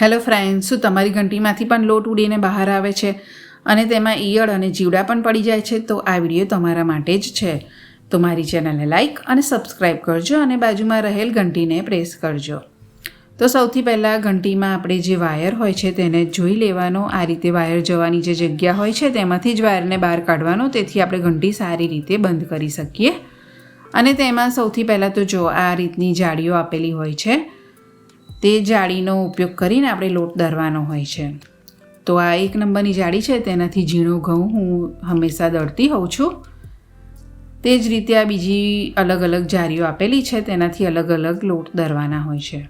Hello friend શું તમારી ઘંટીમાંથી પણ લોટ ઉડીને બહાર આવે છે? અને તેમાં ઈયળ અને જીવડા પણ પડી જાય છે, તો આ વીડિયો તમારા માટે જ છે. તો મારી ચેનલને લાઇક અને સબસ્ક્રાઈબ કરજો અને બાજુમાં રહેલ ઘંટીને પ્રેસ કરજો. તો સૌથી પહેલાં ઘંટીમાં આપણે જે વાયર હોય છે, તેને જોઈ લેવાનો. આ રીતે વાયર જવાની જે જગ્યા હોય છે, તેમાંથી જ વાયરને બહાર કાઢવાનો. તેથી આપણે ઘંટી સારી રીતે બંધ કરી શકીએ. અને તેમાં સૌથી પહેલાં તો જો આ રીતની જાળીઓ આપેલી હોય છે તે જાળીનો ઉપયોગ કરીને આપણે લોટ દરવાનો હોય છે. તો આ એક નંબરની જાળી છે, તેનાથી ઝીણો ઘઉં હું હંમેશા દળતી હોઉં છું. તે જ રીતે આ બીજી અલગ અલગ જારીઓ આપેલી છે, તેનાથી અલગ અલગ લોટ દરવાના હોય છે.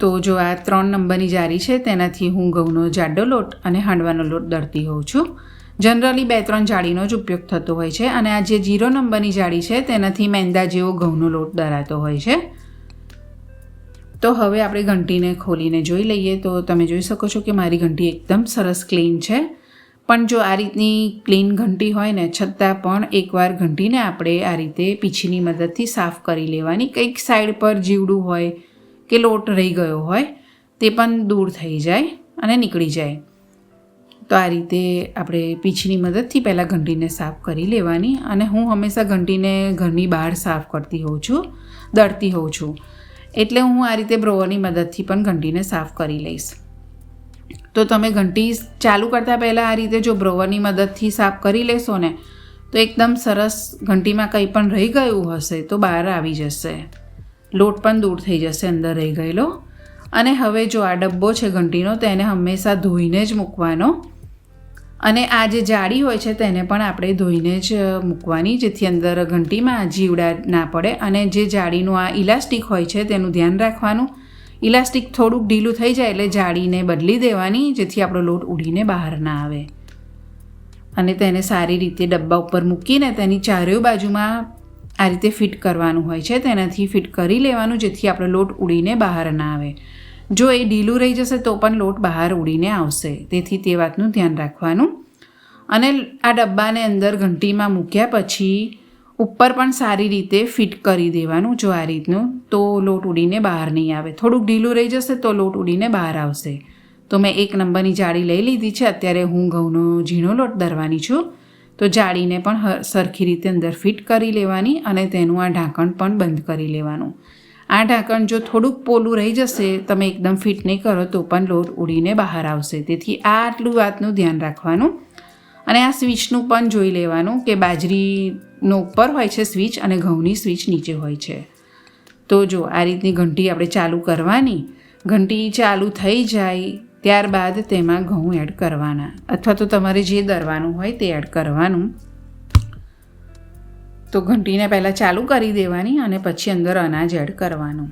તો જો આ ત્રણ નંબરની જારી છે, તેનાથી હું ઘઉંનો જાડો લોટ અને હાંડવાનો લોટ દળતી હોઉં છું. જનરલી બે ત્રણ જાળીનો જ ઉપયોગ થતો હોય છે અને આ જે જીરો નંબરની જાળી છે તેનાથી મેંદા જેવો ઘઉંનો લોટ દરાતો હોય છે. તો હવે આપણે ઘંટીને ખોલીને જોઈ લઈએ. તો તમે જોઈ શકો છો કે મારી ઘંટી એકદમ સરસ ક્લીન છે. પણ જો આ રીતની ક્લીન ઘંટી હોય ને, છતાં પણ એકવાર ઘંટીને આપણે આ રીતે પીછીની મદદથી સાફ કરી લેવાની. કંઈક સાઈડ પર જીવડું હોય કે લોટ રહી ગયો હોય, તે પણ દૂર થઈ જાય અને નીકળી જાય. તો આ રીતે આપણે પીંછની મદદથી પહેલાં ઘંટીને સાફ કરી લેવાની અને હું હંમેશા ઘંટીને ઘરની બહાર સાફ કરતી હોઉં છું, દળતી હોઉં છું. એટલે હું આ રીતે બ્રોવરની મદદથી પણ ઘંટીને સાફ કરી લઈશ. તો તમે ઘંટી ચાલુ કરતાં પહેલાં આ રીતે જો બ્રોવરની મદદથી સાફ કરી લેશો ને, તો એકદમ સરસ ઘંટીમાં કંઈ પણ રહી ગયું હશે તો બહાર આવી જશે. લોટ પણ દૂર થઈ જશે, અંદર રહી ગયેલો. અને હવે જો આ ડબ્બો છે ઘંટીનો, તો એને હંમેશા ધોઈને જ મૂકવાનો. અને આ જે જાળી હોય છે તેને પણ આપણે ધોઈને જ મૂકવાની, જેથી અંદર ઘંટીમાં જીવડા ના પડે. અને જે જાળીનું આ ઇલાસ્ટિક હોય છે તેનું ધ્યાન રાખવાનું. ઇલાસ્ટિક થોડુંક ઢીલું થઈ જાય એટલે જાળીને બદલી દેવાની, જેથી આપણો લોટ ઉડીને બહાર ના આવે. અને તેને સારી રીતે ડબ્બા ઉપર મૂકીને તેની ચારેય બાજુમાં આ રીતે ફિટ કરવાનું હોય છે. તેનાથી ફિટ કરી લેવાનું, જેથી આપણો લોટ ઉડીને બહાર ના આવે. જો એ ઢીલું રહી જશે તો પણ લોટ બહાર ઉડીને આવશે. તેથી તે વાતનું ધ્યાન રાખવાનું. અને આ ડબ્બાને અંદર ઘંટીમાં મૂક્યા પછી ઉપર પણ સારી રીતે ફિટ કરી દેવાનું જો આ રીતનું. તો લોટ ઉડીને બહાર નહીં આવે. થોડુંક ઢીલું રહી જશે તો લોટ ઉડીને બહાર આવશે. તો મેં એક નંબરની જાળી લઈ લીધી છે. અત્યારે હું ઘઉંનો ઝીણો લોટ દરવાની છું. તો જાળીને પણ સરખી રીતે અંદર ફિટ કરી લેવાની અને તેનું આ ઢાંકણ પણ બંધ કરી લેવાનું. આ ઢાંકણ જો થોડુંક પોલું રહી જશે, તમે એકદમ ફિટ નહીં કરો તો પણ લોટ ઉડીને બહાર આવશે. તેથી આ આટલું વાતનું ધ્યાન રાખવાનું. અને આ સ્વિચનું પણ જોઈ લેવાનું કે બાજરીનો ઉપર હોય છે સ્વિચ અને ઘઉંની સ્વિચ નીચે હોય છે. તો જો આ રીતની ઘંટી આપણે ચાલુ કરવાની, ઘંટી ચાલુ થઈ જાય ત્યારબાદ તેમાં ઘઉં એડ કરવાના. અથવા તો તમારે જે દરવાનું હોય તે એડ કરવાનું. તો ઘંટીને પહેલાં ચાલુ કરી દેવાની અને પછી અંદર અનાજ એડ કરવાનું.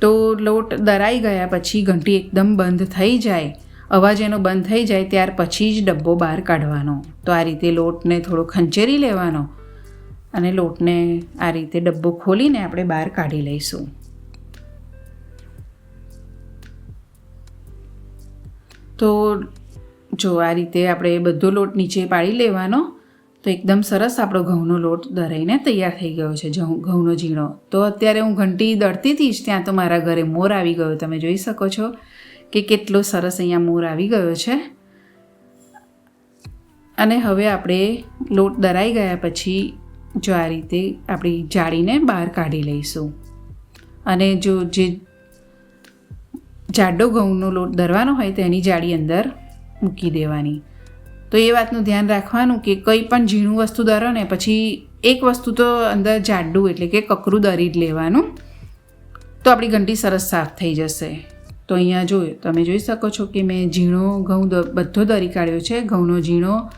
તો લોટ દરાઈ ગયા પછી ઘંટી એકદમ બંધ થઈ જાય. અવાજ એનો બંધ થઈ જાય ત્યાર પછી જ ડબ્બો બહાર કાઢવાનો. તો આ રીતે લોટને થોડો ખંચેરી લેવાનો અને લોટને આ રીતે ડબ્બો ખોલીને આપણે બહાર કાઢી લઈશું. તો જો આ રીતે આપણે બધો લોટ નીચે પાડી લેવાનો તો એકદમ સરસ આપણો ઘઉંનો લોટ દરાઈને તૈયાર થઈ ગયો છે ઘઉંનો ઝીણો. તો અત્યારે હું ઘંટી દળતી હતી જ ત્યાં તો મારા ઘરે મોર આવી ગયો. તમે જોઈ શકો છો કે કેટલો સરસ અહીંયા મોર આવી ગયો છે. અને હવે આપણે લોટ દરાઈ ગયા પછી જો આ રીતે આપણી જાળીને બહાર કાઢી લઈશું. અને જો જે જાડો ઘઉંનો લોટ દરવાનો હોય તેની જાળી અંદર મૂકી દેવાની. તો એ વાતનું ધ્યાન રાખવાનું કે કંઈ પણ ઝીણું વસ્તુ દરો ને પછી એક વસ્તુ તો અંદર જાડું એટલે કે કકરું દરી જ લેવાનું. તો આપણી ઘંટી સરસ સાફ થઈ જશે. તો અહીંયા જોયું તમે જોઈ શકો છો કે મેં ઝીણો ઘઉં બધો દરી કાઢ્યો છે. ઘઉંનો ઝીણો,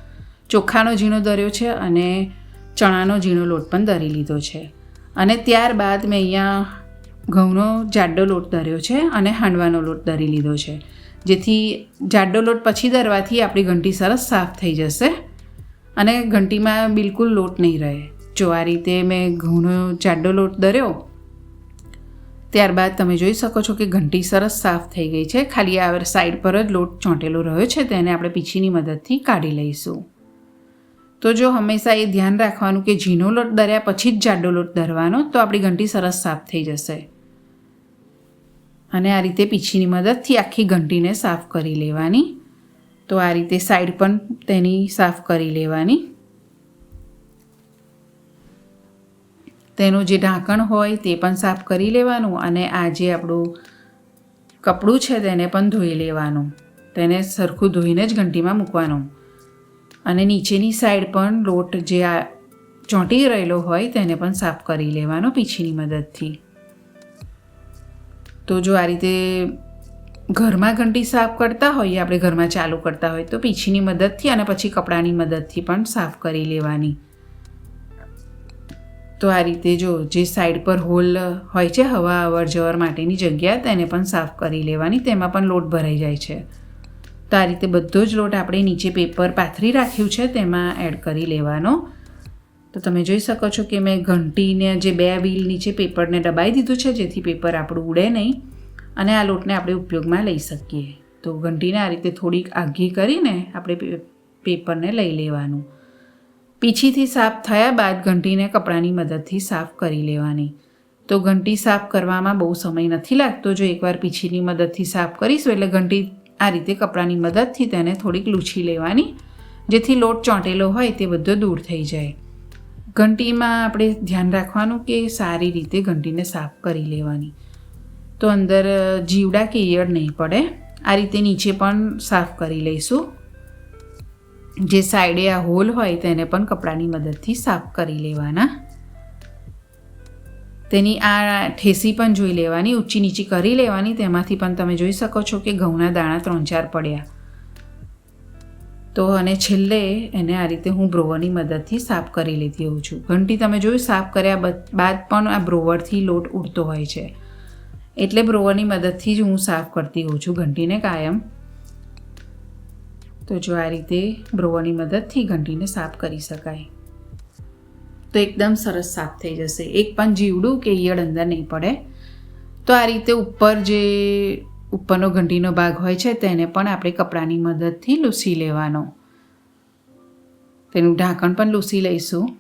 ચોખાનો ઝીણો દર્યો છે અને ચણાનો ઝીણો લોટ પણ દરી લીધો છે. અને ત્યારબાદ મેં અહીંયા ઘઉંનો જાડો લોટ દર્યો છે અને હાંડવાનો લોટ દરી લીધો છે. જેથી જાડો લોટ પછી દરવાથી આપણી ઘંટી સરસ સાફ થઈ જશે અને ઘંટીમાં બિલકુલ લોટ નહીં રહે. જો આ રીતે મેં ઘઉંનો જાડો લોટ દર્યો, ત્યારબાદ તમે જોઈ શકો છો કે ઘંટી સરસ સાફ થઈ ગઈ છે. ખાલી આ સાઈડ પર જ લોટ ચોંટેલો રહ્યો છે, તેને આપણે પીછીની મદદથી કાઢી લઈશું. તો જો હંમેશા એ ધ્યાન રાખવાનું કે ઝીણો લોટ દર્યા પછી જ જાડો લોટ દરવાનો, તો આપણી ઘંટી સરસ સાફ થઈ જશે. અને આ રીતે પીછીની મદદથી આખી ઘંટીને સાફ કરી લેવાની. તો આ રીતે સાઈડ પણ તેની સાફ કરી લેવાની. તેનું જે ઢાંકણ હોય તે પણ સાફ કરી લેવાનું અને આ જે આપણું કપડું છે તેને પણ ધોઈ લેવાનું. તેને સરખું ધોઈને જ ઘંટીમાં મૂકવાનું. અને નીચેની સાઈડ પણ લોટ જે આ ચોંટી રહેલો હોય તેને પણ સાફ કરી લેવાનો પીછીની મદદથી. તો જો આ રીતે ઘરમાં ઘંટી સાફ કરતા હોઈએ, આપણે ઘરમાં ચાલુ કરતા હોય, તો પીછીની મદદથી અને પછી કપડાની મદદથી પણ સાફ કરી લેવાની. તો આ રીતે જો જે સાઈડ પર હોલ હોય છે, હવા અવર જવર માટેની જગ્યા, તેને પણ સાફ કરી લેવાની, તેમાં પણ લોટ ભરાઈ જાય છે. તો આ રીતે બધો જ લોટ આપણે નીચે પેપર પાથરી રાખ્યું છે, તેમાં એડ કરી લેવાનો. તો તમે જોઈ શકો છો કે મેં ઘંટીને જે બે વ્હીલ નીચે પેપરને દબાઈ દીધું છે, જેથી પેપર આપણું ઉડે નહીં, અને આ લોટને આપણે ઉપયોગમાં લઈ શકીએ. તો ઘંટીને આ રીતે થોડીક આઘી કરીને આપણે પેપરને લઈ લેવાનું. પીછીથી સાફ થયા બાદ ઘંટીને કપડાની મદદથી સાફ કરી લેવાની. તો ઘંટી સાફ કરવામાં બહુ સમય નથી લાગતો. જો એકવાર પીછીની મદદથી સાફ કરીશું, એટલે ઘંટી આ રીતે કપડાની મદદથી તેને થોડીક લૂછી લેવાની, જેથી લોટ ચોંટેલો હોય તે બધો દૂર થઈ જાય. ઘંટીમાં આપણે ધ્યાન રાખવાનું કે સારી રીતે ઘંટીને સાફ કરી લેવાની. તો અંદર જીવડા કે ઈયળ નહીં પડે. આ રીતે નીચે પણ સાફ કરી લઈશું. જે સાઈડે આ હોલ હોય તેને પણ કપડાની મદદથી સાફ કરી લેવાના. તેની આ ઠેસી પણ જોઈ લેવાની, ઊંચી નીચી કરી લેવાની. તેમાંથી પણ તમે જોઈ શકો છો કે ઘઉંના દાણા ત્રણ ચાર પડ્યા. તો અને છેલ્લે એને આ રીતે હું બ્રોવરની મદદથી સાફ કરી લેતી હોઉં છું. ઘંટી તમે જોયું, સાફ કર્યા બાદ પણ આ બ્રોવરથી લોટ ઉડતો હોય છે. એટલે બ્રોવરની મદદથી જ હું સાફ કરતી હોઉં છું ઘંટીને કાયમ. તો જો આ રીતે બ્રોવરની મદદથી ઘંટીને સાફ કરી શકાય. તો એકદમ સરસ સાફ થઈ જશે. એક પણ જીવડું કે ઈયળ અંદર નહીં પડે. તો આ રીતે ઉપર જે ઉપરનો ઘંટીનો ભાગ હોય છે, તેને પણ આપણે કપડાની મદદથી લૂસી લેવાનો. તેનું ઢાંકણ પણ લૂસી લઈશું.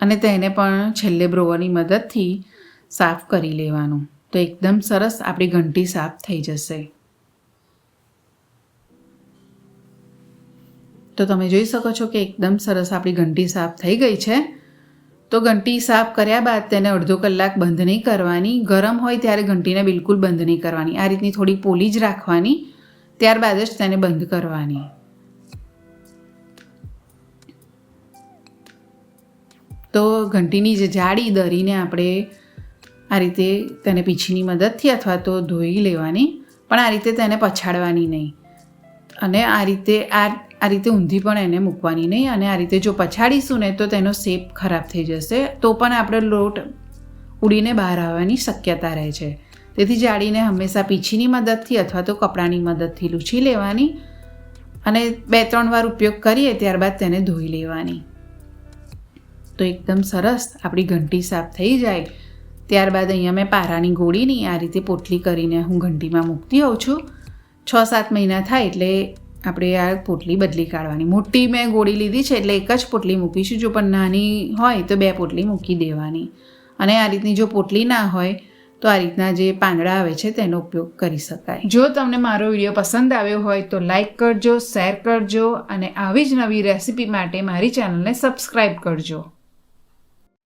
અને તેને પણ છેલ્લે બ્રોવરની મદદથી સાફ કરી લેવાનું. તો એકદમ સરસ આપણી ઘંટી સાફ થઈ જશે. તો તમે જોઈ શકો છો કે એકદમ સરસ આપણી ઘંટી સાફ થઈ ગઈ છે. તો ઘંટી સાફ કર્યા બાદ તેને અડધો કલાક બંધ નહીં કરવાની. ગરમ હોય ત્યારે ઘંટીને બિલકુલ બંધ નહીં કરવાની. આ રીતની થોડી પોલી જ રાખવાની, ત્યારબાદ જ તેને બંધ કરવાની. તો ઘંટીની જે જાડી દરીને આપણે આ રીતે તેને પીછીની મદદથી અથવા તો ધોઈ લેવાની, પણ આ રીતે તેને પછાડવાની નહીં. અને આ રીતે આ આ રીતે ઊંધી પણ એને મૂકવાની નહીં અને આ રીતે જો પછાડીશું ને તો તેનો શેપ ખરાબ થઈ જશે, તો પણ આપણે લોટ ઉડીને બહાર આવવાની શક્યતા રહે છે. તેથી જાળીને હંમેશા પીછીની મદદથી અથવા તો કપડાની મદદથી લૂછી લેવાની અને બે ત્રણ વાર ઉપયોગ કરીએ ત્યારબાદ તેને ધોઈ લેવાની. તો એકદમ સરસ આપણી ઘંટી સાફ થઈ જાય. ત્યારબાદ અહીંયા મેં પારાની ગોળીની આ રીતે પોટલી કરીને હું ઘંટીમાં મૂકતી હોઉં છું. છ સાત મહિના થાય એટલે આપણે આ પોટલી બદલી કાઢવાની. મોટી મેં ગોળી લીધી છે એટલે એક જ પોટલી મૂકીશું. જો પણ નાની હોય તો બે પોટલી મૂકી દેવાની. અને આ રીતની જો પોટલી ના હોય તો આ રીતના જે પાંદડા આવે છે તેનો ઉપયોગ કરી શકાય. જો તમને મારો વીડિયો પસંદ આવ્યો હોય તો લાઇક કરજો, શેર કરજો અને આવી જ નવી રેસિપી માટે મારી ચેનલને સબસ્ક્રાઈબ કરજો.